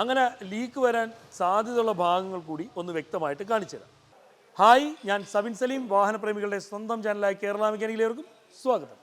അങ്ങനെ ലീക്ക് വരാൻ സാധ്യതയുള്ള ഭാഗങ്ങൾ കൂടി ഒന്ന് വ്യക്തമായിട്ട് കാണിച്ചു തരാം. ഹായ് ഞാൻ സബിൻ സലീം വാഹനപ്രേമികളുടെ സ്വന്തം ചാനലായ കേരള മെക്കാനിക്കിലേവർക്കും സ്വാഗതം.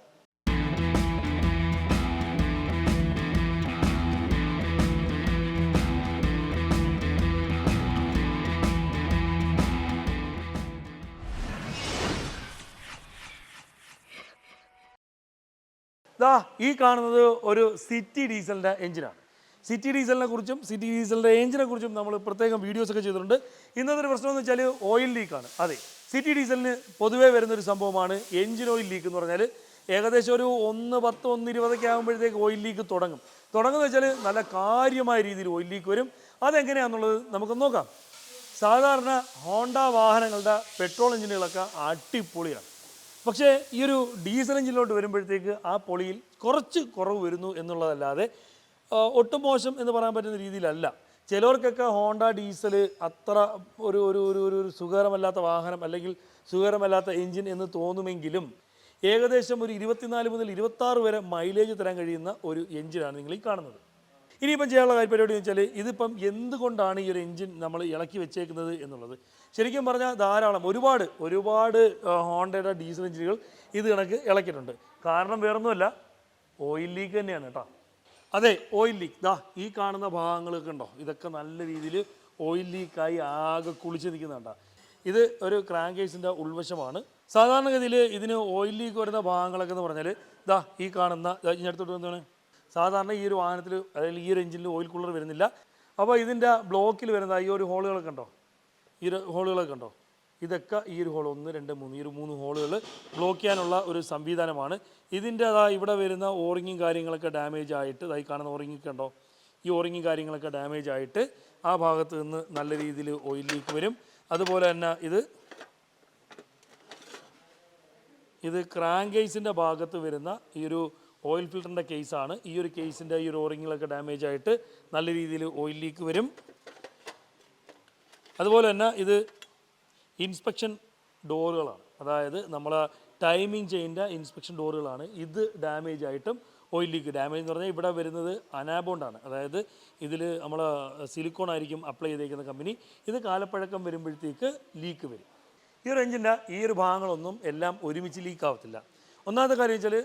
ദാ ഈ കാണുന്നത് ഒരു സിറ്റി ഡീസലിന്റെ എഞ്ചിനാണ്. സിറ്റി ഡീസലിനെ കുറിച്ചും സിറ്റി ഡീസൽ റേഞ്ചിനെ കുറിച്ചും നമ്മൾ പ്രത്യേകം വീഡിയോസൊക്കെ ചെയ്തിട്ടുണ്ട്. ഇന്നത്തെ ഒരു പ്രശ്നം എന്ന് വെച്ചാൽ ഓയിൽ ലീക്കാണ് അതെ സിറ്റി ഡീസലിന് പൊതുവേ വരുന്നൊരു സംഭവമാണ് എഞ്ചിൻ ഓയിൽ ലീക്ക് എന്ന് പറഞ്ഞാൽ ഏകദേശം ഒരു ഒന്ന് പത്ത് ഒന്ന് ഇരുപതൊക്കെ ആകുമ്പോഴത്തേക്ക് ഓയിൽ ലീക്ക് തുടങ്ങും. തുടങ്ങുന്നത് വെച്ചാൽ നല്ല കാര്യമായ രീതിയിൽ ഓയിൽ ലീക്ക് വരും. അതെങ്ങനെയാണെന്നുള്ളത് നമുക്ക് നോക്കാം. സാധാരണ ഹോണ്ട വാഹനങ്ങളുടെ പെട്രോൾ എഞ്ചിനുകളൊക്കെ അടിപൊളിയാണ്. പക്ഷേ ഈ ഒരു ഡീസൽ എഞ്ചിനിലോട്ട് വരുമ്പോഴത്തേക്ക് ആ പൊളിയിൽ കുറച്ച് കുറവ് വരുന്നു എന്നുള്ളതല്ലാതെ ഒട്ടും മോശം എന്ന് പറയാൻ പറ്റുന്ന രീതിയിലല്ല. ചിലവർക്കൊക്കെ ഹോണ്ട ഡീസൽ അത്ര ഒരു ഒരു ഒരു ഒരു സുഖകരമല്ലാത്ത വാഹനം അല്ലെങ്കിൽ സുഖകരമല്ലാത്ത എഞ്ചിൻ എന്ന് തോന്നുമെങ്കിലും ഏകദേശം ഒരു ഇരുപത്തിനാല് മുതൽ ഇരുപത്താറ് വരെ മൈലേജ് തരാൻ കഴിയുന്ന ഒരു എഞ്ചിനാണ് നിങ്ങൾ ഈ കാണുന്നത്. ഇനിയിപ്പം ചെയ്യാനുള്ള കാര്യം പരിപാടി എന്ന് വെച്ചാൽ ഇതിപ്പം എന്തുകൊണ്ടാണ് ഈ ഒരു എഞ്ചിൻ നമ്മൾ ഇളക്കി വെച്ചേക്കുന്നത് എന്നുള്ളത്? ശരിക്കും പറഞ്ഞാൽ ധാരാളം ഒരുപാട് ഒരുപാട് ഹോണ്ടയുടെ ഡീസൽ എഞ്ചിനുകൾ ഇത് കണക്ക് ഇളക്കിയിട്ടുണ്ട്. കാരണം വേറൊന്നുമല്ല ഓയിൽ ലീക്ക് തന്നെയാണ് കേട്ടോ. അതെ ഓയിൽ ലീക്ക് ദാ ഈ കാണുന്ന ഭാഗങ്ങളൊക്കെ ഉണ്ടോ? ഇതൊക്കെ നല്ല രീതിയിൽ ഓയിൽ ലീക്കായി ആകെ കുളിച്ച് നിൽക്കുന്നുണ്ടോ. ഇത് ഒരു ക്രാങ്കേസിന്റെ ഉൾവശമാണ്. സാധാരണഗതിയിൽ ഇതിന് ഓയിൽ ലീക്ക് വരുന്ന ഭാഗങ്ങളൊക്കെ എന്ന് പറഞ്ഞാൽ ദാ ഈ കാണുന്ന ഇനി അടുത്തോട്ട് എന്താണ് സാധാരണ ഈ ഒരു വാഹനത്തിൽ അല്ലെങ്കിൽ ഈ ഒരു എഞ്ചിനിൽ ഓയിൽ കൂളർ വരുന്നില്ല. അപ്പോൾ ഇതിന്റെ ബ്ലോക്കിൽ വരുന്ന ഈ ഒരു ഹോളുകളൊക്കെ ഉണ്ടോ? ഈ ഹോളുകളൊക്കെ ഉണ്ടോ? ഇതൊക്കെ ഈ ഒരു ഹോൾ ഒന്ന് രണ്ട് മൂന്ന് ഈ ഒരു മൂന്ന് ഹോളുകൾ ബ്ലോക്ക് ചെയ്യാനുള്ള ഒരു സംവിധാനമാണ്. ഇതിന്റെ അതാ ഇവിടെ വരുന്ന ഓറിങ്ങും കാര്യങ്ങളൊക്കെ ഡാമേജ് ആയിട്ട് ഇതായി കാണുന്ന ഓറിങ്ങൊക്കെ ഉണ്ടോ? ഈ ഓറിങ്ങും കാര്യങ്ങളൊക്കെ ഡാമേജ് ആയിട്ട് ആ ഭാഗത്ത് നിന്ന് നല്ല രീതിയിൽ ഓയിൽ ലീക്ക് വരും. അതുപോലെ തന്നെ ഇത് ഇത് ക്രാങ്കേസിന്റെ ഭാഗത്ത് വരുന്ന ഈ ഒരു ഓയിൽ ഫിൽറ്ററിന്റെ കേസാണ് ഈ ഒരു കേസിന്റെ ഈ ഒരു ഓറിങ്ങിലൊക്കെ ഡാമേജ് ആയിട്ട് നല്ല രീതിയിൽ ഓയിൽ ലീക്ക് വരും. അതുപോലെ തന്നെ ഇത് ഇൻസ്പെക്ഷൻ ഡോറുകളാണ്. അതായത് നമ്മൾ ടൈമിംഗ് ചെയിന്റെ ഇൻസ്പെക്ഷൻ ഡോറുകളാണ്. ഇത് ഡാമേജ് ആയിട്ടും ഓയിൽ ലീക്ക് ഡാമേജ് എന്ന് പറഞ്ഞാൽ ഇവിടെ വരുന്നത് അനാബോണ്ടാണ് അതായത് ഇതിൽ നമ്മൾ സിലിക്കോൺ ആയിരിക്കും അപ്ലൈ ചെയ്തേക്കുന്ന കമ്പനി ഇത് കാലപ്പഴക്കം വരുമ്പോഴത്തേക്ക് ലീക്ക് വരും. ഈ ഒരു എഞ്ചിന്റെ ഈ ഒരു ഭാഗങ്ങളൊന്നും എല്ലാം ഒരുമിച്ച് ലീക്ക് ആവത്തില്ല. ഒന്നാമത്തെ കാര്യം വെച്ചാൽ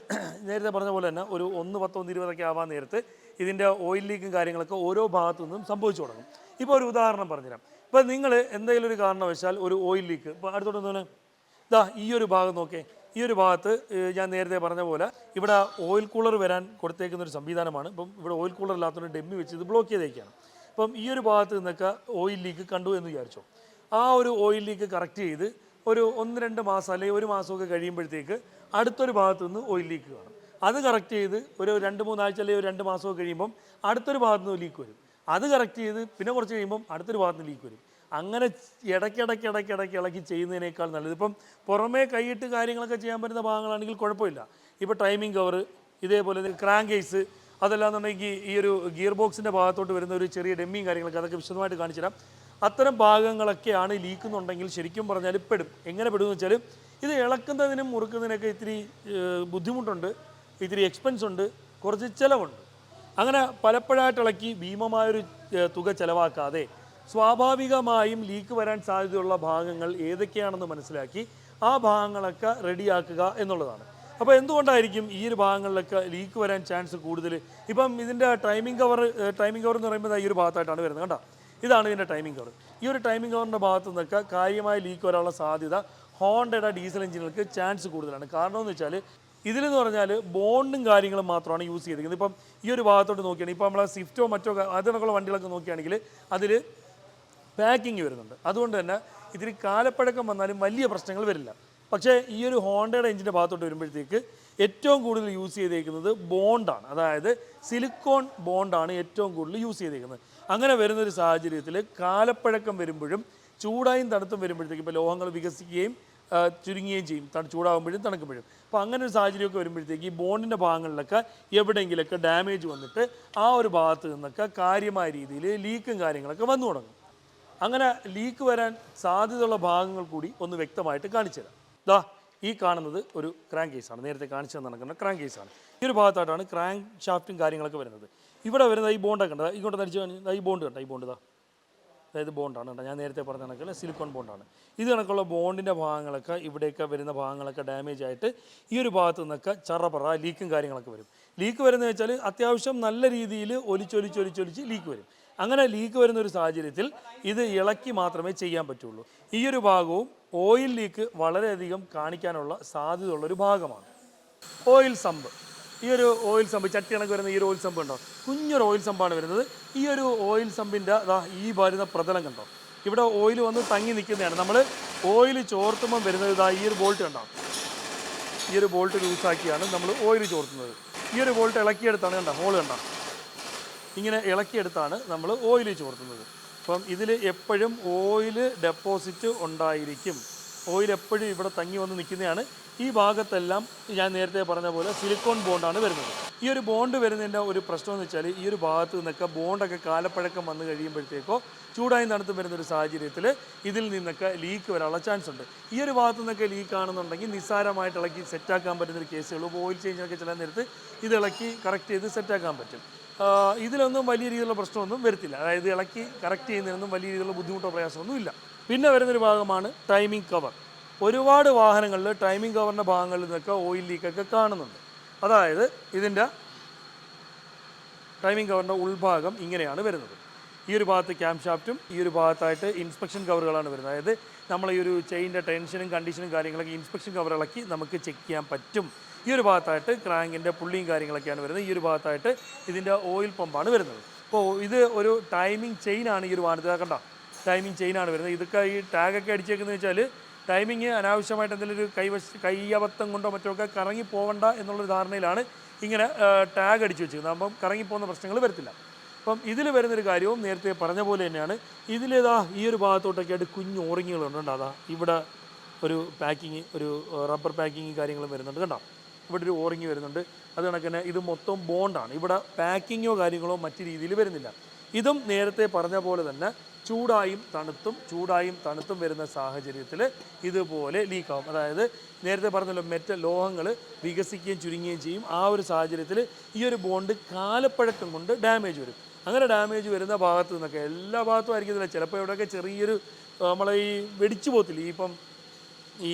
നേരത്തെ പറഞ്ഞ പോലെ തന്നെ ഒരു ഒന്ന് പത്തൊന്ന് ഇരുപതൊക്കെ ആവാൻ നേരത്ത് ഇതിന്റെ ഓയിൽ ലീക്കും കാര്യങ്ങളൊക്കെ ഓരോ ഭാഗത്തു നിന്നും സംഭവിച്ചു തുടങ്ങും. ഇപ്പോൾ ഒരു ഉദാഹരണം പറഞ്ഞുതരാം. ഇപ്പോൾ നിങ്ങൾ എന്തെങ്കിലും ഒരു കാരണവശാൽ ഒരു ഓയിൽ ലീക്ക് ഇപ്പോൾ അടുത്തോട്ട് എന്താണ്? ഇതാ ഈ ഒരു ഭാഗം നോക്കേ. ഈ ഒരു ഭാഗത്ത് ഞാൻ നേരത്തെ പറഞ്ഞ പോലെ ഇവിടെ ഓയിൽ കൂളർ വരാൻ കൊടുത്തേക്കുന്ന ഒരു സംവിധാനമാണ്. ഇപ്പം ഇവിടെ ഓയിൽ കൂളർ ഇല്ലാത്തതുകൊണ്ട് ഡെമ്മി വെച്ച് ഇത് ബ്ലോക്ക് ചെയ്തേക്കാണ്. അപ്പം ഈ ഒരു ഭാഗത്ത് നിന്നൊക്കെ ഓയിൽ ലീക്ക് കണ്ടു എന്ന് വിചാരിച്ചോ. ആ ഒരു ഓയിൽ ലീക്ക് കറക്റ്റ് ചെയ്ത് ഒരു ഒന്ന് രണ്ട് മാസം അല്ലെങ്കിൽ ഒരു മാസമൊക്കെ കഴിയുമ്പോഴത്തേക്ക് അടുത്തൊരു ഭാഗത്ത് നിന്ന് ഓയിൽ ലീക്ക് കാണും. അത് കറക്റ്റ് ചെയ്ത് ഒരു രണ്ട് മൂന്നാഴ്ച അല്ലെങ്കിൽ ഒരു രണ്ട് മാസമൊക്കെ കഴിയുമ്പം അടുത്തൊരു ഭാഗത്ത് നിന്ന് ലീക്ക് വരും. അത് കറക്റ്റ് ചെയ്ത് പിന്നെ കുറച്ച് കഴിയുമ്പം അടുത്തൊരു ഭാഗത്ത് ലീക്ക് വരും. അങ്ങനെ ഇടയ്ക്കിടയ്ക്ക് ഇടയ്ക്ക് ഇടയ്ക്ക് ഇളക്കി ചെയ്യുന്നതിനേക്കാൾ നല്ലത്. ഇപ്പം പുറമേ കൈയിട്ട് കാര്യങ്ങളൊക്കെ ചെയ്യാൻ പറ്റുന്ന ഭാഗങ്ങളാണെങ്കിൽ കുഴപ്പമില്ല. ഇപ്പോൾ ടൈമിംഗ് കവർ ഇതേപോലെ ക്രാങ്ക് കേസ് അതല്ലാന്നുണ്ടെങ്കിൽ ഈ ഒരു ഗിയർ ബോക്സിന്റെ ഭാഗത്തോട്ട് വരുന്ന ഒരു ചെറിയ ഡെമ്മിയും കാര്യങ്ങളൊക്കെ അതൊക്കെ വിശദമായിട്ട് കാണിച്ചു തരാം. അത്തരം ഭാഗങ്ങളൊക്കെയാണ് ലീക്കുന്നുണ്ടെങ്കിൽ ശരിക്കും പറഞ്ഞാൽ പെടും. എങ്ങനെ പെടുമെന്ന് വെച്ചാൽ ഇത് ഇളക്കുന്നതിനും മുറുക്കുന്നതിനൊക്കെ ഇത്തിരി ബുദ്ധിമുട്ടുണ്ട്. ഇത്തിരി എക്സ്പെൻസ് ഉണ്ട് കുറച്ച് ചിലവുണ്ട്. അങ്ങനെ പലപ്പോഴായിട്ട് ഇളക്കി ഭീമമായൊരു തുക ചിലവാക്കാതെ സ്വാഭാവികമായും ലീക്ക് വരാൻ സാധ്യതയുള്ള ഭാഗങ്ങൾ ഏതൊക്കെയാണെന്ന് മനസ്സിലാക്കി ആ ഭാഗങ്ങളൊക്കെ റെഡിയാക്കുക എന്നുള്ളതാണ്. അപ്പോൾ എന്തുകൊണ്ടായിരിക്കും ഈ ഒരു ഭാഗങ്ങളിലൊക്കെ ലീക്ക് വരാൻ ചാൻസ് കൂടുതൽ? ഇപ്പം ഇതിന്റെ ടൈമിംഗ് കവർ ടൈമിംഗ് കവർ എന്ന് പറയുമ്പോൾ ഈ ഒരു ഭാഗത്തായിട്ടാണ് വരുന്നത്. കണ്ടോ? ഇതാണ് ഇതിന്റെ ടൈമിംഗ് കവർ ഈ ഒരു ടൈമിംഗ് കവറിന്റെ ഭാഗത്തു നിന്നൊക്കെ കാര്യമായ ലീക്ക് വരാനുള്ള സാധ്യത ഹോണ്ടയുടെ ഡീസൽ എഞ്ചിനുകൾക്ക് ചാൻസ് കൂടുതലാണ്. കാരണം എന്ന് വെച്ചാൽ ഇതിലെന്ന് പറഞ്ഞാൽ ബോണ്ടും കാര്യങ്ങളും മാത്രമാണ് യൂസ് ചെയ്തിരിക്കുന്നത്. ഇപ്പം ഈ ഒരു ഭാഗത്തോട്ട് നോക്കിയാണെങ്കിൽ ഇപ്പം നമ്മളെ സ്വിഫ്റ്റോ മറ്റോ അതിനൊക്കെയുള്ള വണ്ടികളൊക്കെ നോക്കുകയാണെങ്കിൽ അതിൽ പാക്കിങ് വരുന്നുണ്ട്. അതുകൊണ്ട് തന്നെ ഇതിൽ കാലപ്പഴക്കം വന്നാലും വലിയ പ്രശ്നങ്ങൾ വരില്ല. പക്ഷേ ഈ ഒരു ഹോണ്ടയുടെ എഞ്ചിന്റെ ഭാഗത്തോട്ട് വരുമ്പോഴത്തേക്ക് ഏറ്റവും കൂടുതൽ യൂസ് ചെയ്തേക്കുന്നത് ബോണ്ടാണ്. അതായത് സിലിക്കോൺ ബോണ്ടാണ് ഏറ്റവും കൂടുതൽ യൂസ് ചെയ്തേക്കുന്നത്. അങ്ങനെ വരുന്നൊരു സാഹചര്യത്തിൽ കാലപ്പഴക്കം വരുമ്പോഴും ചൂടായും തണുത്തും വരുമ്പോഴത്തേക്ക് ഇപ്പോൾ ലോഹങ്ങൾ വികസിക്കുകയും ചുരുങ്ങുകയും ചെയ്യും. തണു ചൂടാകുമ്പോഴും തണുക്കുമ്പോഴും. അപ്പോൾ അങ്ങനെ ഒരു സാഹചര്യമൊക്കെ വരുമ്പോഴത്തേക്ക് ഈ ബോണ്ടിന്റെ ഭാഗങ്ങളിലൊക്കെ എവിടെയെങ്കിലൊക്കെ ഡാമേജ് വന്നിട്ട് ആ ഒരു ഭാഗത്ത് നിന്നൊക്കെ കാര്യമായ രീതിയിൽ ലീക്കും കാര്യങ്ങളൊക്കെ വന്നു തുടങ്ങും. അങ്ങനെ ലീക്ക് വരാൻ സാധ്യതയുള്ള ഭാഗങ്ങൾ കൂടി ഒന്ന് വ്യക്തമായിട്ട് കാണിച്ചു തരാം. ദാ ഈ കാണുന്നത് ഒരു ക്രാങ്ക് കേസാണ്. നേരത്തെ കാണിച്ചു നടക്കുന്ന ക്രാങ്ക് കേസാണ്. ഈ ഒരു ഭാഗത്തായിട്ടാണ് ക്രാങ്ക് ഷാഫ്റ്റും കാര്യങ്ങളൊക്കെ വരുന്നത്. ഇവിടെ വരുന്ന ഈ ബോണ്ടൊക്കെ ഉണ്ട് ഇങ്ങോട്ട് ദാ ഈ ബോണ്ട് കണ്ട? ഈ ബോണ്ട് ഇതാ അതായത് ബോണ്ടാണ് കേട്ടോ. ഞാൻ നേരത്തെ പറഞ്ഞ കണക്കിൽ സിലിക്കോൺ ബോണ്ടാണ്. ഇത് കണക്കുള്ള ബോണ്ടിന്റെ ഭാഗങ്ങളൊക്കെ ഇവിടെയൊക്കെ വരുന്ന ഭാഗങ്ങളൊക്കെ ഡാമേജ് ആയിട്ട് ഈ ഒരു ഭാഗത്തു നിന്നൊക്കെ ചറപറ ലീക്കും കാര്യങ്ങളൊക്കെ വരും. ലീക്ക് വരുന്നത് വെച്ചാൽ അത്യാവശ്യം നല്ല രീതിയിൽ ഒലിച്ചൊലിച്ചൊലിച്ചൊലിച്ച് ലീക്ക് വരും. അങ്ങനെ ലീക്ക് വരുന്ന ഒരു സാഹചര്യത്തിൽ ഇത് ഇളക്കി മാത്രമേ ചെയ്യാൻ പറ്റുള്ളൂ. ഈ ഒരു ഭാഗവും ഓയിൽ ലീക്ക് വളരെയധികം കാണിക്കാനുള്ള സാധ്യതയുള്ളൊരു ഭാഗമാണ്. Oil sump. ഈ ഒരു ഓയിൽ സമ്പ് ചട്ടി കണക്ക് വരുന്ന ഈ ഒരു ഓയിൽ സമ്പ് ഉണ്ടോ? കുഞ്ഞൊരു ഓയിൽ സമ്പാണ് വരുന്നത്. ഈ ഒരു ഓയിൽ സമ്പിന്റെ അതാ ഈ വരുന്ന പ്രതലം കണ്ടോ? ഇവിടെ ഓയിൽ വന്ന് തങ്ങി നിൽക്കുന്നതാണ്. നമ്മൾ ഓയിൽ ചോർത്തുമ്പം വരുന്നത് ഇതാ ഈ ഒരു ബോൾട്ട് കണ്ടോ? ഈ ഒരു ബോൾട്ട് ലൂസാക്കിയാണ് നമ്മൾ ഓയിൽ ചോർത്തുന്നത്. ഈ ഒരു ബോൾട്ട് ഇളക്കിയെടുത്താണ് കണ്ടോ? ഹോൾ കണ്ടോ? ഇങ്ങനെ ഇളക്കിയെടുത്താണ് നമ്മൾ ഓയിൽ ചോർത്തുന്നത്. അപ്പം ഇതിൽ എപ്പോഴും ഓയിൽ ഡെപ്പോസിറ്റ് ഉണ്ടായിരിക്കും. ഓയിൽ എപ്പോഴും ഇവിടെ തങ്ങി വന്ന് നിൽക്കുന്നതാണ് ഈ ഭാഗത്തെല്ലാം ഞാൻ നേരത്തെ പറഞ്ഞ പോലെ സിലിക്കോൺ ബോണ്ടാണ് വരുന്നത്. ഈ ഒരു ബോണ്ട് വരുന്നതിന്റെ ഒരു പ്രശ്നം എന്ന് വെച്ചാൽ ഈ ഒരു ഭാഗത്ത് നിന്നൊക്കെ ബോണ്ടൊക്കെ കാലപ്പഴക്കം വന്നു കഴിയുമ്പോഴത്തേക്കോ ചൂടായി നടത്തും വരുന്ന ഒരു സാഹചര്യത്തിൽ ഇതിൽ നിന്നൊക്കെ ലീക്ക് വരാനുള്ള ചാൻസ് ഉണ്ട്. ഈ ഒരു ഭാഗത്തു നിന്നൊക്കെ ലീക്ക് ആണെന്നുണ്ടെങ്കിൽ നിസ്സാരമായിട്ട് ഇളക്കി സെറ്റാക്കാൻ പറ്റുന്ന ഒരു കേസുകൾ ഓയിൽ ചേഞ്ചിനൊക്കെ ചില നേരത്ത് ഇത് ഇളക്കി കറക്റ്റ് ചെയ്ത് സെറ്റാക്കാൻ പറ്റും. ഇതിലൊന്നും വലിയ രീതിയിലുള്ള പ്രശ്നമൊന്നും വരത്തില്ല. അതായത് ഇളക്കി കറക്റ്റ് ചെയ്യുന്നതിനൊന്നും വലിയ രീതിയിലുള്ള ബുദ്ധിമുട്ടോ പ്രയാസമൊന്നും ഇല്ല. പിന്നെ വരുന്നൊരു ഭാഗമാണ് ടൈമിംഗ് കവർ ഒരുപാട് വാഹനങ്ങളിൽ ടൈമിംഗ് കവറിന്റെ ഭാഗങ്ങളിൽ നിന്നൊക്കെ ഓയിൽ ലീക്കൊക്കെ കാണുന്നുണ്ട്. അതായത് ഇതിന്റെ ടൈമിംഗ് കവറിന്റെ ഉൾഭാഗം ഇങ്ങനെയാണ് വരുന്നത്. ഈ ഒരു ഭാഗത്ത് ക്യാം ഷാഫ്റ്റും ഈ ഒരു ഭാഗത്തായിട്ട് ഇൻസ്പെക്ഷൻ കവറുകളാണ് വരുന്നത്. അതായത് നമ്മൾ ഈ ഒരു ചെയിന്റെ ടെൻഷനും കണ്ടീഷനും കാര്യങ്ങളൊക്കെ ഇൻസ്പെക്ഷൻ കവർ ഇളക്കി നമുക്ക് ചെക്ക് ചെയ്യാൻ പറ്റും. ഈ ഒരു ഭാഗത്തായിട്ട് ക്രാങ്കിന്റെ പുള്ളിയും കാര്യങ്ങളൊക്കെയാണ് വരുന്നത്. ഈ ഒരു ഭാഗത്തായിട്ട് ഇതിന്റെ ഓയിൽ പമ്പാണ് വരുന്നത്. അപ്പോൾ ഇത് ഒരു ടൈമിംഗ് ചെയിനാണ് ഈ ഒരു വാഹനത്തിൽ കണ്ട? ടൈമിംഗ് ചെയിനാണ് വരുന്നത്. ഇതൊക്കെ ഈ ടാഗൊക്കെ അടിച്ചേക്കുന്നത് വെച്ചാൽ ടൈമിങ് അനാവശ്യമായിട്ട് എന്തെങ്കിലും ഒരു കൈവശ കൈയബദ്ധം കൊണ്ടോ മറ്റോ ഒക്കെ കറങ്ങി പോകണ്ട എന്നുള്ളൊരു ധാരണയിലാണ് ഇങ്ങനെ ടാഗ് അടിച്ചു വെച്ചിരിക്കുന്നത്. അപ്പം കറങ്ങിപ്പോകുന്ന പ്രശ്നങ്ങൾ വരത്തില്ല. അപ്പം ഇതിൽ വരുന്നൊരു കാര്യവും നേരത്തെ പറഞ്ഞ പോലെ തന്നെയാണ്. ഇതിലേതാ ഈ ഒരു ഭാഗത്തോട്ടൊക്കെ ആയിട്ട് കുഞ്ഞു ഓറിങ്ങുകളുണ്ട് ഉണ്ട് അതാ ഇവിടെ ഒരു പാക്കിങ് ഒരു റബ്ബർ പാക്കിങ് കാര്യങ്ങളും വരുന്നുണ്ട് കണ്ടോ? ഇവിടെ ഒരു ഓറിങ് വരുന്നുണ്ട്. അത് കണക്കിന് ഇത് മൊത്തം ബോണ്ടാണ്. ഇവിടെ പാക്കിങ്ങോ കാര്യങ്ങളോ മറ്റു രീതിയിൽ വരുന്നില്ല. ഇതും നേരത്തെ പറഞ്ഞ പോലെ തന്നെ ചൂടായും തണുത്തും ചൂടായും തണുത്തും വരുന്ന സാഹചര്യത്തിൽ ഇതുപോലെ ലീക്കാവും അതായത് നേരത്തെ പറഞ്ഞല്ലോ മെറ്റ ലോഹങ്ങൾ വികസിക്കുകയും ചുരുങ്ങുകയും ചെയ്യും. ആ ഒരു സാഹചര്യത്തിൽ ഈ ഒരു ബോണ്ട് കാലപ്പഴക്കം കൊണ്ട് ഡാമേജ് വരും. അങ്ങനെ ഡാമേജ് വരുന്ന ഭാഗത്ത് നിന്നൊക്കെ എല്ലാ ഭാഗത്തും ആയിരിക്കത്തില്ല ചിലപ്പോൾ ഇവിടെയൊക്കെ ചെറിയൊരു നമ്മളെ ഈ വെടിച്ചു പോകത്തില്ല? ഇപ്പം ഈ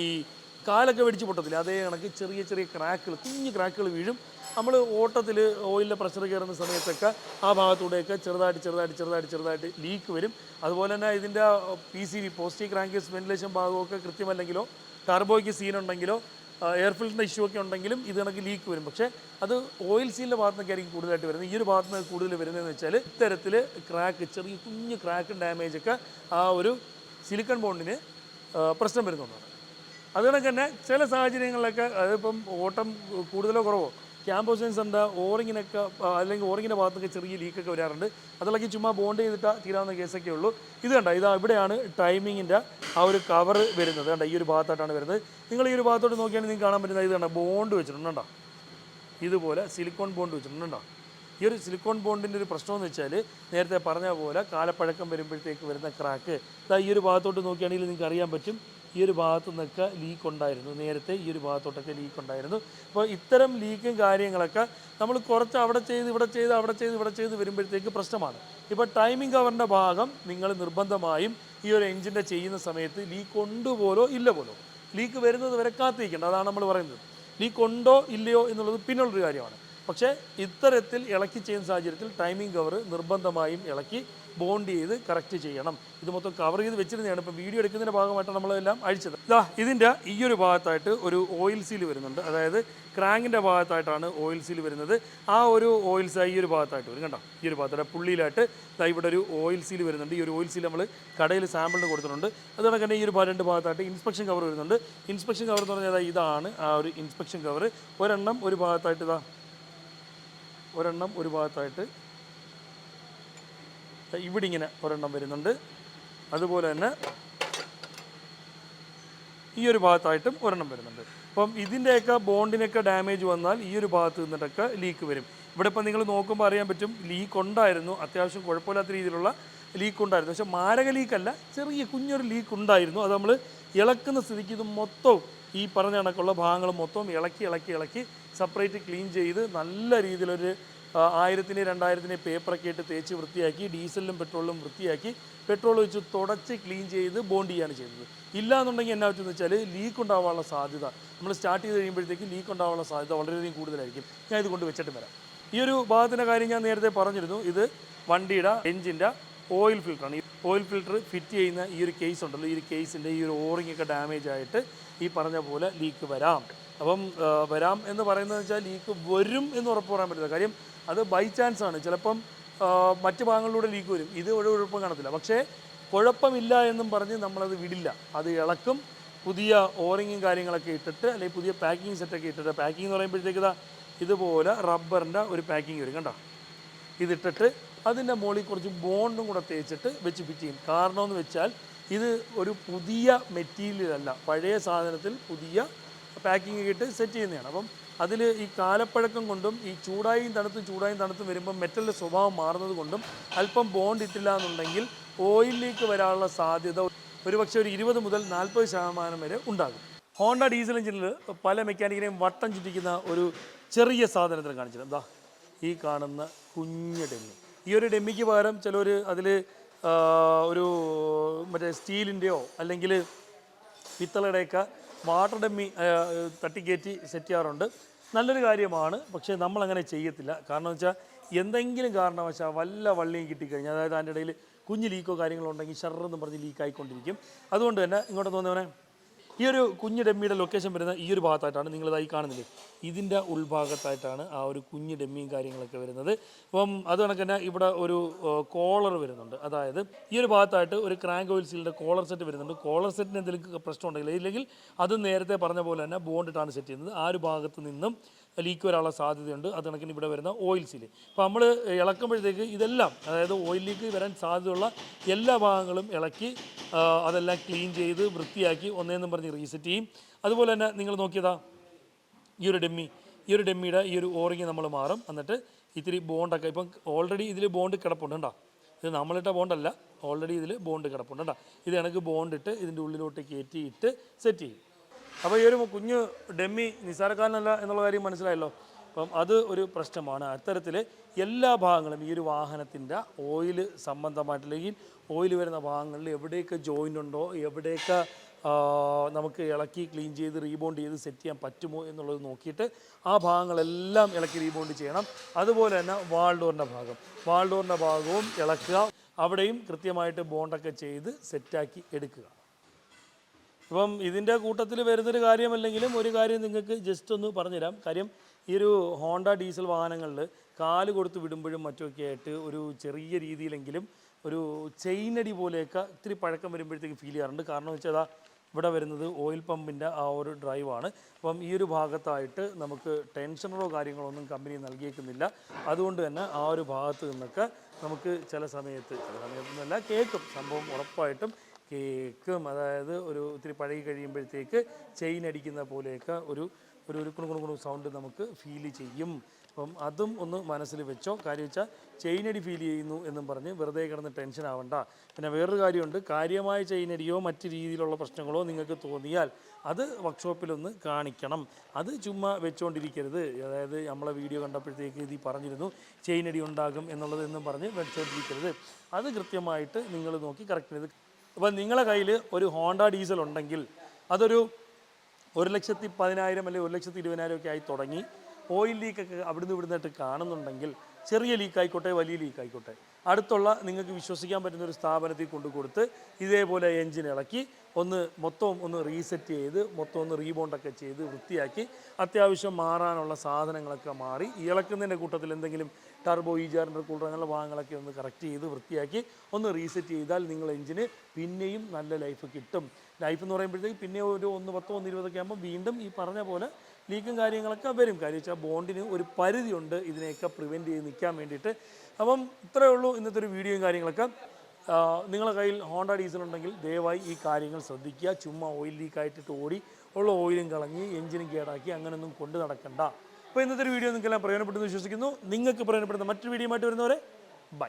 കാലൊക്കെ വെടിച്ചു പൊട്ടത്തില്ല? അതേ കണക്ക് ചെറിയ ചെറിയ ക്രാക്കുകൾ കുഞ്ഞു ക്രാക്കുകൾ വീഴും. നമ്മൾ ഓട്ടത്തിൽ ഓയിലിന്റെ പ്രഷർ കയറുന്ന സമയത്തൊക്കെ ആ ഭാഗത്തൂടെയൊക്കെ ചെറുതായിട്ട് ചെറുതായിട്ട് ചെറുതായിട്ട് ചെറുതായിട്ട് ലീക്ക് വരും. അതുപോലെ തന്നെ ഇതിന്റെ P C V positive crankcase ventilation ഭാഗമൊക്കെ കൃത്യമല്ലെങ്കിലോ ടർബോയ്ക്ക് സീൻ ഉണ്ടെങ്കിലോ എയർ ഫിൽറ്ററിന്റെ ഇഷ്യൂ ഒക്കെ ഉണ്ടെങ്കിലും ഇത് കണക്ക് ലീക്ക് വരും. പക്ഷേ അത് ഓയിൽ സീലിന്റെ ഭാഗത്ത് നിന്നൊക്കെ ആയിരിക്കും കൂടുതലായിട്ട് വരുന്നത്. ഈ ഒരു ഭാഗത്ത് നിന്ന് കൂടുതൽ വരുന്നതെന്ന് വെച്ചാൽ ഇത്തരത്തിൽ ക്രാക്ക് ചെറിയ കുഞ്ഞു ക്രാക്കും ഡാമേജ് ഒക്കെ ആ ഒരു സിലിക്കൺ ബോണ്ടിന് പ്രശ്നം വരുന്നതാണ് അതുകൊണ്ട് തന്നെ ചില സാഹചര്യങ്ങളിലൊക്കെ അതിപ്പം ഓട്ടം കൂടുതലോ കുറവോ ക്യാമ്പസ് എന്താ? ഓറിങ്ങിനൊക്കെ അല്ലെങ്കിൽ ഓറിങ്ങിന്റെ ഭാഗത്തൊക്കെ ചെറിയ ലീക്കൊക്കെ വരാറുണ്ട്. അതിളക്കി ചുമ്മാ ബോണ്ട് ചെയ്തിട്ട് തീരാവുന്ന കേസൊക്കെ ഉള്ളൂ. ഇത് കണ്ട? ഇതാ ഇവിടെയാണ് ടൈമിങ്ങിന്റെ ആ ഒരു കവർ വരുന്നത്. കണ്ട? ഈ ഒരു ഭാഗത്തായിട്ടാണ് വരുന്നത്. നിങ്ങൾ ഈ ഒരു ഭാഗത്തോട്ട് നോക്കിയാണെങ്കിൽ നിങ്ങൾക്ക് കാണാൻ പറ്റുന്നത് ഇത് കണ്ട? ബോണ്ട് വെച്ചിട്ടുണ്ട്. ഇതുപോലെ സിലിക്കോൺ ബോണ്ട് വെച്ചിട്ടുണ്ടോ. ഈ ഒരു സിലിക്കോൺ ബോണ്ടിന്റെ ഒരു പ്രശ്നം എന്ന് വെച്ചാൽ നേരത്തെ പറഞ്ഞ പോലെ കാലപ്പഴക്കം വരുമ്പോഴത്തേക്ക് വരുന്ന ക്രാക്ക്. ഇതാ ഈ ഒരു ഭാഗത്തോട്ട് നോക്കുകയാണെങ്കിൽ നിങ്ങൾക്ക് അറിയാൻ പറ്റും. ഈ ഒരു ഭാഗത്തു നിന്നൊക്കെ ലീക്ക് ഉണ്ടായിരുന്നു. നേരത്തെ ഈ ഒരു ഭാഗത്തോട്ടൊക്കെ ലീക്ക് ഉണ്ടായിരുന്നു. അപ്പോൾ ഇത്തരം ലീക്കും കാര്യങ്ങളൊക്കെ നമ്മൾ കുറച്ച് അവിടെ ചെയ്ത് ഇവിടെ ചെയ്ത് അവിടെ ചെയ്ത് ഇവിടെ ചെയ്ത് വരുമ്പോഴത്തേക്ക് പ്രശ്നമാണ്. ഇപ്പോൾ ടൈമിംഗ് കവറിന്റെ ഭാഗം നിങ്ങൾ നിർബന്ധമായും ഈ ഒരു എഞ്ചിന്റെ ചെയ്യുന്ന സമയത്ത് ലീക്ക് ഉണ്ട് പോലോ ഇല്ല പോലോ. ലീക്ക് വരുന്നത് വരെ കാത്തിരിക്കേണ്ട. അതാണ് നമ്മൾ പറയുന്നത്. ലീക്ക് ഉണ്ടോ ഇല്ലയോ എന്നുള്ളത് പിന്നുള്ളൊരു കാര്യമാണ്. പക്ഷേ ഇത്തരത്തിൽ ഇളക്കി ചെയ്യുന്ന സാഹചര്യത്തിൽ ടൈമിംഗ് കവർ നിർബന്ധമായും ഇളക്കി ബോണ്ട് ചെയ്ത് കറക്റ്റ് ചെയ്യണം. ഇത് മൊത്തം കവർ ചെയ്ത് വെച്ചിരുന്നതാണ്. ഇപ്പോൾ വീഡിയോ എടുക്കുന്നതിന്റെ ഭാഗമായിട്ടാണ് നമ്മളെല്ലാം അഴിച്ചത്. ഇതാ ഇതിന്റെ ഈ ഒരു ഭാഗത്തായിട്ട് ഒരു ഓയിൽ സീൽ വരുന്നുണ്ട്. അതായത് ക്രാങ്കിന്റെ ഭാഗത്തായിട്ടാണ് ഓയിൽ സീൽ വരുന്നത്. ആ ഒരു ഓയിൽ സീൽ ഈ ഒരു ഭാഗത്തായിട്ട് വരും. കണ്ടോ? ഈ ഒരു ഭാഗത്തായിട്ട് പുള്ളിയിലായിട്ട് ഇതാ ഇവിടെ ഒരു ഓയിൽ സീൽ വരുന്നുണ്ട്. ഈ ഒരു ഓയിൽ സീൽ നമ്മൾ കടയിൽ സാമ്പിളിന് കൊടുത്തിട്ടുണ്ട്. അതുകൊണ്ട് തന്നെ ഈ ഒരു രണ്ട് ഭാഗത്തായിട്ട് ഇൻസ്പെക്ഷൻ കവർ വരുന്നുണ്ട്. ഇൻസ്പെക്ഷൻ കവർ എന്ന് പറഞ്ഞാൽ ഇതാണ് ആ ഒരു ഇൻസ്പെക്ഷൻ കവർ ഒരെണ്ണം ഒരു ഭാഗത്തായിട്ട് ഇതാ ഒരെണ്ണം ഒരു ഭാഗത്തായിട്ട് ഇവിടെ ഇങ്ങനെ ഒരെണ്ണം വരുന്നുണ്ട്. അതുപോലെ തന്നെ ഈ ഒരു ഭാഗത്തായിട്ടും ഒരെണ്ണം വരുന്നുണ്ട്. അപ്പം ഇതിന്റെയൊക്കെ ബോണ്ടിനൊക്കെ ഡാമേജ് വന്നാൽ ഈ ഒരു ഭാഗത്ത് നിന്നിട്ടൊക്കെ ലീക്ക് വരും. ഇവിടെ ഇപ്പം നിങ്ങൾ നോക്കുമ്പോൾ അറിയാൻ പറ്റും ലീക്ക് ഉണ്ടായിരുന്നു. അത്യാവശ്യം കുഴപ്പമില്ലാത്ത രീതിയിലുള്ള ലീക്ക് ഉണ്ടായിരുന്നു. പക്ഷേ മാരക ലീക്കല്ല ചെറിയ കുഞ്ഞൊരു ലീക്ക് ഉണ്ടായിരുന്നു. അത് നമ്മൾ ഇളക്കുന്ന സ്ഥിതിക്ക് ഇത് മൊത്തവും ഈ പറഞ്ഞ കണക്കുള്ള ഭാഗങ്ങൾ മൊത്തം ഇളക്കി ഇളക്കി ഇളക്കി സെപ്പറേറ്റ് ക്ലീൻ ചെയ്ത് നല്ല രീതിയിലൊരു ആയിരത്തിന് രണ്ടായിരത്തിന് പേപ്പറൊക്കെ ഇട്ട് തേച്ച് വൃത്തിയാക്കി ഡീസലിലും പെട്രോളിലും വൃത്തിയാക്കി പെട്രോൾ വെച്ച് തുടച്ച് ക്ലീൻ ചെയ്ത് ബോണ്ട് ചെയ്യാണ് ചെയ്തത്. ഇല്ല എന്നുണ്ടെങ്കിൽ എന്നാ പറ്റുമെന്ന് വെച്ചാൽ ലീക്ക് ഉണ്ടാവാനുള്ള സാധ്യത. നമ്മൾ സ്റ്റാർട്ട് ചെയ്ത് കഴിയുമ്പോഴത്തേക്ക് ലീക്ക് ഉണ്ടാവാനുള്ള സാധ്യത വളരെയധികം കൂടുതലായിരിക്കും. ഞാൻ ഇത് കൊണ്ട് വെച്ചിട്ട് വരാം. ഈ ഒരു ഭാഗത്തിന്റെ കാര്യം ഞാൻ നേരത്തെ പറഞ്ഞിരുന്നു. ഇത് വണ്ടിയുടെ എഞ്ചിന്റെ ഓയിൽ ഫിൽറ്ററാണ് ഈ ഓയിൽ ഫിൽറ്റർ ഫിറ്റ് ചെയ്യുന്ന ഈ ഒരു കേസ് ഉണ്ടല്ലോ. ഈ ഒരു കേസിന്റെ ഈ ഒരു ഓറിംഗ് ഒക്കെ ഡാമേജ് ആയിട്ട് ഈ പറഞ്ഞ പോലെ ലീക്ക് വരാം. അപ്പം വരാം എന്ന് പറയുന്നത് വെച്ചാൽ ലീക്ക് വരും എന്ന് ഉറപ്പ് പറയാൻ പറ്റില്ല. കാര്യം അത് ബൈ ചാൻസ് ആണ്. ചിലപ്പം മറ്റു ഭാഗങ്ങളിലൂടെ ലീക്ക് വരും. ഇത് ഒരു കുഴപ്പം കാണത്തില്ല. പക്ഷേ കുഴപ്പമില്ല എന്നും പറഞ്ഞ് നമ്മളത് വിടില്ല. അത് ഇളക്കും. പുതിയ ഓറിങ്ങും കാര്യങ്ങളൊക്കെ ഇട്ടിട്ട് അല്ലെങ്കിൽ പുതിയ പാക്കിംഗ് സെറ്റൊക്കെ ഇട്ടിട്ട് പാക്കിംഗ് എന്ന് പറയുമ്പോഴത്തേക്ക് ഇതാ ഇതുപോലെ റബ്ബറിന്റെ ഒരു പാക്കിംഗ് വരും കണ്ടോ? ഇതിട്ടിട്ട് അതിന്റെ മുകളിൽ കുറച്ച് ബോണ്ടും കൂടെ തേച്ചിട്ട് വെച്ച് ഫിറ്റ് ചെയ്യും. കാരണം എന്ന് വെച്ചാൽ ഇത് ഒരു പുതിയ മെറ്റീരിയലല്ല പഴയ സാധനത്തിൽ പുതിയ പാക്കിംഗ് ഇട്ട് സെറ്റ് ചെയ്യുന്നതാണ്. അപ്പം അതിൽ ഈ കാലപ്പഴക്കം കൊണ്ടും ഈ ചൂടായും തണുത്തും ചൂടായും തണുത്തും വരുമ്പോൾ മെറ്റലിന്റെ സ്വഭാവം മാറുന്നത് കൊണ്ടും അല്പം ബോണ്ട് ഇട്ടില്ല എന്നുണ്ടെങ്കിൽ ഓയിലിലേക്ക് വരാനുള്ള സാധ്യത ഒരുപക്ഷെ ഒരു ഇരുപത് മുതൽ നാൽപ്പത് ശതമാനം വരെ ഉണ്ടാകും. ഹോണ്ട ഡീസൽ എഞ്ചിനിൽ പല മെക്കാനിക്കിനെയും വട്ടം ചുറ്റിക്കുന്ന ഒരു ചെറിയ സാധനത്തിന് കാണിച്ചിട്ടുണ്ട്. എന്താ ഈ കാണുന്ന കുഞ്ഞ് ഡെമ്മി. ഈ ഒരു ഡെമ്മിക്ക് പകരം ചിലർ അതിൽ ഒരു മറ്റേ സ്റ്റീലിന്റെയോ അല്ലെങ്കിൽ പിത്തളയുടെയൊക്കെ വാട്ടർ ഡമ്മി തട്ടിക്കയറ്റി സെറ്റ് ചെയ്യാറുണ്ട്. നല്ലൊരു കാര്യമാണ്. പക്ഷേ നമ്മളങ്ങനെ ചെയ്യത്തില്ല. കാരണം വെച്ചാൽ എന്തെങ്കിലും കാരണവശാൽ വല്ല വള്ളിയും കിട്ടിക്കഴിഞ്ഞാൽ അതായത് അതിന്റെ ഇടയിൽ കുഞ്ഞ് ലീക്കോ കാര്യങ്ങളോ ഉണ്ടെങ്കിൽ ഷർറെന്ന് പറഞ്ഞ് ലീക്കായിക്കൊണ്ടിരിക്കും അതുകൊണ്ട് തന്നെ ഇങ്ങോട്ട് തോന്നിയവനെ ഈ ഒരു കുഞ്ഞു ഡെമ്മിയുടെ ലൊക്കേഷൻ വരുന്ന ഈ ഒരു ഭാഗത്തായിട്ടാണ് നിങ്ങളിതായി കാണുന്നില്ലേ ഇതിന്റെ ഉൾഭാഗത്തായിട്ടാണ് ആ ഒരു കുഞ്ഞ് ഡെമ്മിയും കാര്യങ്ങളൊക്കെ വരുന്നത്. അപ്പം അത് കണക്ക് തന്നെ ഇവിടെ ഒരു കോളർ വരുന്നുണ്ട്. അതായത് ഈ ഒരു ഭാഗത്തായിട്ട് ഒരു ക്രാങ്ക് ഓയിൽ സീലിന്റെ കോളർ സെറ്റ് വരുന്നുണ്ട്. കോളർ സെറ്റിന് എന്തെങ്കിലും പ്രശ്നം ഉണ്ടെങ്കിൽ ഇല്ലെങ്കിൽ അത് നേരത്തെ പറഞ്ഞ പോലെ തന്നെ ബോണ്ടിട്ടാണ് സെറ്റ് ചെയ്യുന്നത്. ആ ഒരു ഭാഗത്ത് നിന്നും ലീക്ക് വരാനുള്ള സാധ്യതയുണ്ട്. അത് കണക്കിന് ഇവിടെ വരുന്ന ഓയിൽസിൽ അപ്പോൾ നമ്മൾ ഇളക്കുമ്പോഴത്തേക്ക് ഇതെല്ലാം അതായത് ഓയിൽ ലീക്ക് വരാൻ സാധ്യതയുള്ള എല്ലാ ഭാഗങ്ങളും ഇളക്കി അതെല്ലാം ക്ലീൻ ചെയ്ത് വൃത്തിയാക്കി ഒന്നേന്നും പറഞ്ഞ് റീസെറ്റ് ചെയ്യും. അതുപോലെ തന്നെ നിങ്ങൾ നോക്കിയതാ ഈ ഒരു ഡെമ്മി ഈ ഒരു ഡെമ്മിയുടെ ഈ ഒരു ഓറിങ് നമ്മൾ മാറും. എന്നിട്ട് ഇത്തിരി ബോണ്ടൊക്കെ ഇപ്പം ഓൾറെഡി ഇതിൽ ബോണ്ട് കിടപ്പുണ്ട് കേട്ടോ ഇത് നമ്മളിട്ട ബോണ്ടല്ല ഓൾറെഡി ഇതിൽ ബോണ്ട് കിടപ്പുണ്ട് കേട്ടോ ഇത് കണക്ക് ബോണ്ടിട്ട് ഇതിന്റെ ഉള്ളിലോട്ട് കയറ്റി ഇട്ട് സെറ്റ് ചെയ്യും. അപ്പോൾ ഈ ഒരു കുഞ്ഞ് ഡെമ്മി നിസ്സാരക്കാരനല്ല എന്നുള്ള കാര്യം മനസ്സിലായല്ലോ. അപ്പം അത് ഒരു പ്രശ്നമാണ്. അത്തരത്തിൽ എല്ലാ ഭാഗങ്ങളും ഈ ഒരു വാഹനത്തിന്റെ ഓയിൽ സംബന്ധമായിട്ട് അല്ലെങ്കിൽ ഓയിൽ വരുന്ന ഭാഗങ്ങളിൽ എവിടെയൊക്കെ ജോയിന്റ് ഉണ്ടോ എവിടെയൊക്കെ നമുക്ക് ഇളക്കി ക്ലീൻ ചെയ്ത് റീബോണ്ട് ചെയ്ത് സെറ്റ് ചെയ്യാൻ പറ്റുമോ എന്നുള്ളത് നോക്കിയിട്ട് ആ ഭാഗങ്ങളെല്ലാം ഇളക്കി റീബോണ്ട് ചെയ്യണം. അതുപോലെ തന്നെ വാൾഡോറിന്റെ ഭാഗം. വാൾഡോറിന്റെ ഭാഗവും ഇളക്കുക. അവിടെയും കൃത്യമായിട്ട് ബോണ്ടൊക്കെ ചെയ്ത് സെറ്റാക്കി എടുക്കുക. ഇപ്പം ഇതിന്റെ കൂട്ടത്തിൽ വരുന്നൊരു കാര്യമല്ലെങ്കിലും ഒരു കാര്യം നിങ്ങൾക്ക് ജസ്റ്റ് ഒന്ന് പറഞ്ഞുതരാം. കാര്യം ഈ ഒരു ഹോണ്ട ഡീസൽ വാഹനങ്ങളിൽ കാൽ കൊടുത്ത് വിടുമ്പോഴും മറ്റുമൊക്കെ ആയിട്ട് ഒരു ചെറിയ രീതിയിലെങ്കിലും ഒരു ചെയിനടി പോലെയൊക്കെ ഇത്തിരി പഴക്കം വരുമ്പോഴത്തേക്ക് ഫീൽ ചെയ്യാറുണ്ട്. കാരണം വെച്ചാൽ ഇവിടെ വരുന്നത് ഓയിൽ പമ്പിന്റെ ആ ഒരു ഡ്രൈവാണ് അപ്പം ഈ ഒരു ഭാഗത്തായിട്ട് നമുക്ക് ടെൻഷനറോ കാര്യങ്ങളോ ഒന്നും കമ്പനി നൽകിയേക്കുന്നില്ല. അതുകൊണ്ട് തന്നെ ആ ഒരു ഭാഗത്ത് നിന്നൊക്കെ നമുക്ക് ചില സമയത്ത് ചില സമയത്തൊന്നുമല്ല കേൾക്കും. സംഭവം ഉറപ്പായിട്ടും കേക്കും അതായത് ഒരു ഒത്തിരി പഴകി കഴിയുമ്പോഴത്തേക്ക് ചെയിൻ അടിക്കുന്ന പോലെയൊക്കെ ഒരു ഒരു ഒരു കുണു കുണു സൗണ്ട് നമുക്ക് ഫീൽ ചെയ്യും. അപ്പം അതും ഒന്ന് മനസ്സിൽ വെച്ചോ. കാര്യം വെച്ചാൽ ചെയിനടി ഫീൽ ചെയ്യുന്നു എന്നും പറഞ്ഞ് വെറുതെ കിടന്ന് ടെൻഷൻ ആവണ്ട. പിന്നെ വേറൊരു കാര്യമുണ്ട്. കാര്യമായ ചെയിനടിയോ മറ്റ് രീതിയിലുള്ള പ്രശ്നങ്ങളോ നിങ്ങൾക്ക് തോന്നിയാൽ അത് വർക്ക്ഷോപ്പിലൊന്ന് കാണിക്കണം. അത് ചുമ്മാ വെച്ചുകൊണ്ടിരിക്കരുത് അതായത് നമ്മളെ വീഡിയോ കണ്ടപ്പോഴത്തേക്ക് ഇത് പറഞ്ഞിരുന്നു ചെയിനടി ഉണ്ടാകും എന്നുള്ളത് എന്നും പറഞ്ഞ് വെച്ചുകൊണ്ടിരിക്കരുത് അത് കൃത്യമായിട്ട് നിങ്ങൾ നോക്കി കറക്റ്റ് ചെയ്ത് അപ്പം നിങ്ങളെ കയ്യിൽ ഒരു ഹോണ്ട ഡീസൽ ഉണ്ടെങ്കിൽ അതൊരു ഒരു ലക്ഷത്തി പതിനായിരം അല്ലെങ്കിൽ ഒരു ലക്ഷത്തി ഇരുപതിനായിരം ഒക്കെ ആയി തുടങ്ങി. ഓയിൽ ലീക്കൊക്കെ അവിടുന്ന് ഇവിടുന്നായിട്ട് കാണുന്നുണ്ടെങ്കിൽ ചെറിയ ലീക്ക് ആയിക്കോട്ടെ വലിയ ലീക്ക് ആയിക്കോട്ടെ. അടുത്തുള്ള നിങ്ങൾക്ക് വിശ്വസിക്കാൻ പറ്റുന്ന ഒരു സ്ഥാപനത്തിൽ കൊണ്ടു കൊടുത്ത് ഇതേപോലെ എൻജിൻ ഇളക്കി ഒന്ന് മൊത്തം ഒന്ന് റീസെറ്റ് ചെയ്ത് മൊത്തം ഒന്ന് റീബോണ്ടൊക്കെ ചെയ്ത് വൃത്തിയാക്കി അത്യാവശ്യം മാറാനുള്ള സാധനങ്ങളൊക്കെ മാറി. ഇളക്കുന്നതിന്റെ കൂട്ടത്തിൽ എന്തെങ്കിലും ടർബോ ഈജാറിന്റെ കൂളർ അങ്ങനെയുള്ള ഭാഗങ്ങളൊക്കെ ഒന്ന് കറക്റ്റ് ചെയ്ത് വൃത്തിയാക്കി ഒന്ന് റീസെറ്റ് ചെയ്താൽ നിങ്ങൾ എഞ്ചിന് പിന്നെയും നല്ല ലൈഫ് കിട്ടും. ലൈഫ് എന്ന് പറയുമ്പോഴത്തേക്ക് പിന്നെ ഒരു ഒന്ന് പത്തോ ഒന്ന് ഇരുപതൊക്കെ ആകുമ്പോൾ വീണ്ടും ഈ പറഞ്ഞ പോലെ ലീക്കും കാര്യങ്ങളൊക്കെ വരും. കാര്യം വെച്ചാൽ ബോണ്ടിന് ഒരു പരിധിയുണ്ട് ഇതിനെയൊക്കെ പ്രിവെന്റ് ചെയ്ത് നിൽക്കാൻ വേണ്ടിയിട്ട്. അപ്പം ഇത്രയേ ഉള്ളൂ ഇന്നത്തെ ഒരു വീഡിയോയും കാര്യങ്ങളൊക്കെ. നിങ്ങളുടെ കയ്യിൽ ഹോണ്ട ഡീസൽ ഉണ്ടെങ്കിൽ ദയവായി ഈ കാര്യങ്ങൾ ശ്രദ്ധിക്കുക. ചുമ്മാ ഓയിൽ ലീക്കായിട്ടിട്ട് ഓടി ഉള്ള ഓയിലും കളഞ്ഞ് എഞ്ചിനും കേടാക്കി അങ്ങനെയൊന്നും കൊണ്ട് നടക്കണ്ട. അപ്പോൾ ഇന്നത്തെ ഒരു വീഡിയോ നിങ്ങൾക്കെല്ലാം പ്രയോജനപ്പെട്ടെന്ന് വിശ്വസിക്കുന്നു. നിങ്ങൾക്ക് പ്രയോജനപ്പെടുന്ന മറ്റൊരു വീഡിയോ ആയിട്ട് വരുന്നവരെ ബൈ